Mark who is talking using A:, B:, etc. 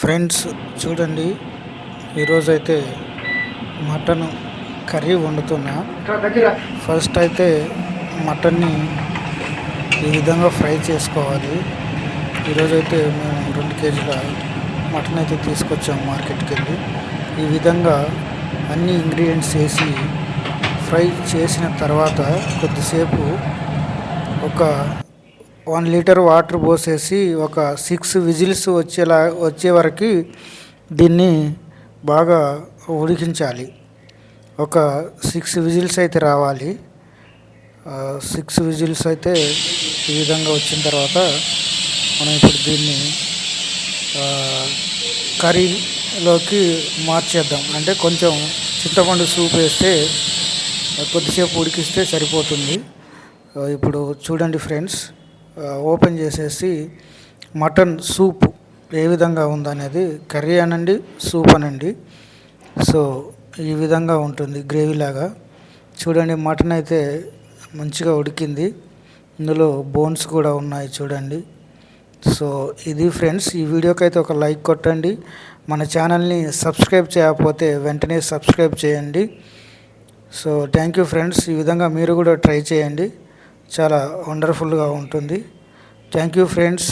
A: Friends చూడండి. ఈరోజైతే mutton curry వండుతున్నా. First అయితే మటన్ని ఈ విధంగా ఫ్రై చేసుకోవాలి. ఈరోజైతే మేము రెండు కేజీల మటన్ అయితే తీసుకొచ్చాము మార్కెట్కి వెళ్ళి ఈ విధంగా అన్ని ఇంగ్రీడియంట్స్ వేసి ఫ్రై చేసిన తర్వాత కొద్దిసేపు ఒక వన్ లీటర్ వాటర్ పోసేసి ఒక సిక్స్ విజిల్స్ వచ్చేలా వచ్చే వరకు దీన్ని బాగా ఉడికించాలి. ఒక సిక్స్ విజిల్స్ అయితే రావాలి. సిక్స్ విజిల్స్ అయితే ఈ విధంగా వచ్చిన తర్వాత మనం ఇప్పుడు దీన్ని కర్రీలోకి మార్చేద్దాం. అంటే కొంచెం చింతపండు సూప్ వేస్తే కొద్దిసేపు ఉడికిస్తే సరిపోతుంది. ఇప్పుడు చూడండి ఫ్రెండ్స్. ఓపెన్ చేసేసి మటన్ సూప్ ఏ విధంగా ఉందనేది కర్రీ అనండి సూప్ అనండి. సో ఈ విధంగా ఉంటుంది గ్రేవీ లాగా చూడండి మటన్ అయితే మంచిగా ఉడికింది. ఇందులో బోన్స్ కూడా ఉన్నాయి చూడండి. సో ఇది ఫ్రెండ్స్ ఈ వీడియోకి అయితే ఒక లైక్ కొట్టండి. మన ఛానల్ని సబ్స్క్రైబ్ చేయకపోతే వెంటనే సబ్స్క్రైబ్ చేయండి. సో థ్యాంక్ యూ ఫ్రెండ్స్ ఈ విధంగా మీరు కూడా ట్రై చేయండి. చాలా వండర్ఫుల్గా ఉంటుంది. Thank you friends